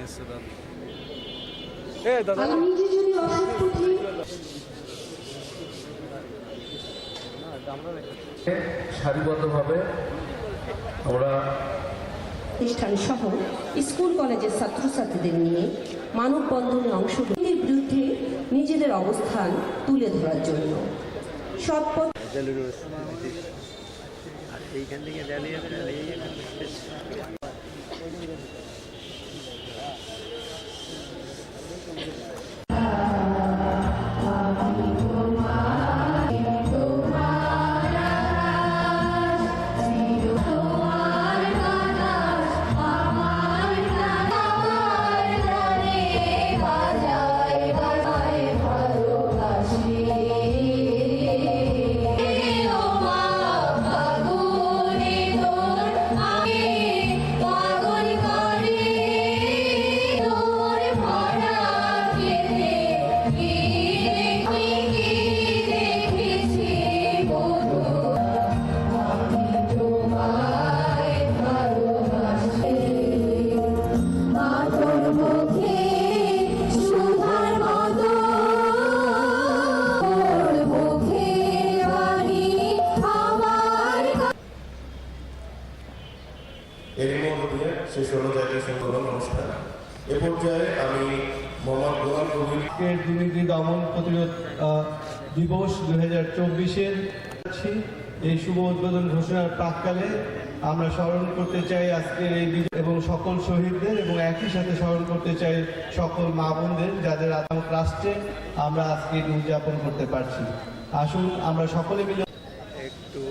নিচ্ছে দাদা এ দাদা। সারিবদ্ধভাবে আমরা প্রতিষ্ঠান সহ স্কুল কলেজের ছাত্রছাত্রীদের নিয়ে মানববন্ধনে অংশগ্রহণের বিরুদ্ধে নিজেদের অবস্থান তুলে ধরার জন্য। সৎপথ আর এইখান থেকে আমরা স্মরণ করতে চাই আজকের এই দিন এবং সকল শহীদদের এবং একই সাথে স্মরণ করতে চাই সকল মা বোনদের যাদের আগাম রাষ্ট্রে আমরা আজকে উদযাপন করতে পারছি। আসুন, আমরা সকলে মিলে একটু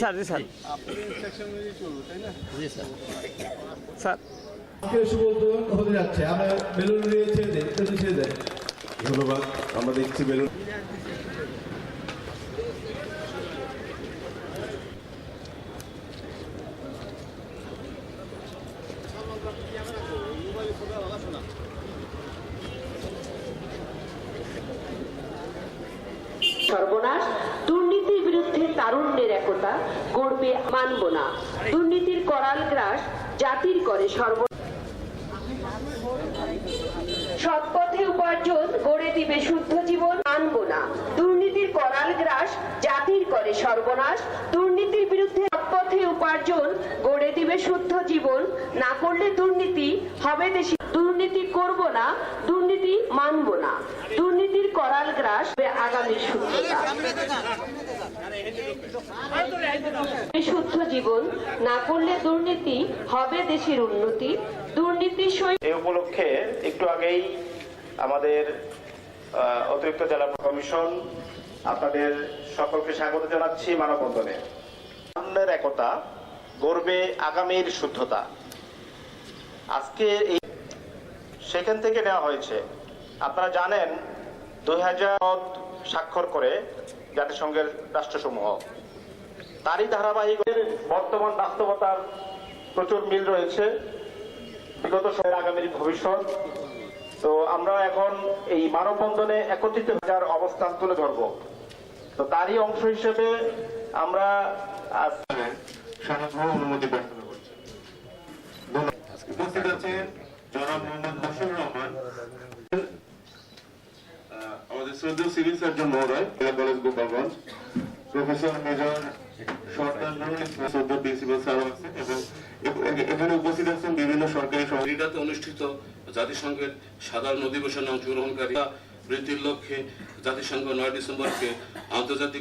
স্যার জি স্যার। জি স্যার। স্যার। হতে যাচ্ছে? আমরা বেলুন ছেড়ে ছেড়ে ধন্যবাদ আমরা দেখছি বেলুন। সর্বনাশ তারুণ্যের একতা গড়বে মানব না। দুর্নীতির করাল গ্রাস জাতির করে সর্ব সৎপথে উপার্জন গড়ে দিবে শুদ্ধ জীবন মানব না। দুর্নীতির করাল গ্রাস জাতির করে সর্বনাশ। দুর্নীতির বিরুদ্ধে সৎপথে উপার্জন গড়ে দিবে শুদ্ধ জীবন। না করলে দুর্নীতি হবে দেশে। দুর্নীতি করব না, দুর্নীতি মানব না। দুর্নীতির করাল গ্রাস আগামীর শুদ্ধতা। শুদ্ধ জীবন না করলে দুর্নীতি হবে দেশের উন্নতি। দুর্নীতির এই উপলক্ষে একটু আগেই আমাদের অতিরিক্ত জেলা কমিশন আপনাদের সকলকে স্বাগত জানাচ্ছি মানববন্ধনে। সামনের একতা, গর্বে আগামীর শুদ্ধতা। আজকে এই সেখান থেকে নেওয়া হয়েছে। আপনারা জানেন, দুই হাজার স্বাক্ষর করে জাতিসংঘের রাষ্ট্রসমূহ। তারই ধারাবাহিক বর্তমান বাস্তবতার প্রচুর মিল রয়েছে। বিগত সময়ের আগামীর ভবিষ্যৎ। তো আমরা এখন এই মানববন্ধনে একত্রিত হাজার অবস্থান তুলে ধরব। তো তারই অংশ হিসেবে আমরা অনুমতি প্রার্থনা সিভিল সার্জন মহোদয় কলেজ গোপালগঞ্জ, প্রফেসর মেজর এখানে বিভিন্ন সরকারি অনুষ্ঠিত জাতিসংঘের সাধারণ অধিবেশনে অংশগ্রহণকারী বৃদ্ধির লক্ষ্যে জাতিসংঘ নয় ডিসেম্বরকে আন্তর্জাতিক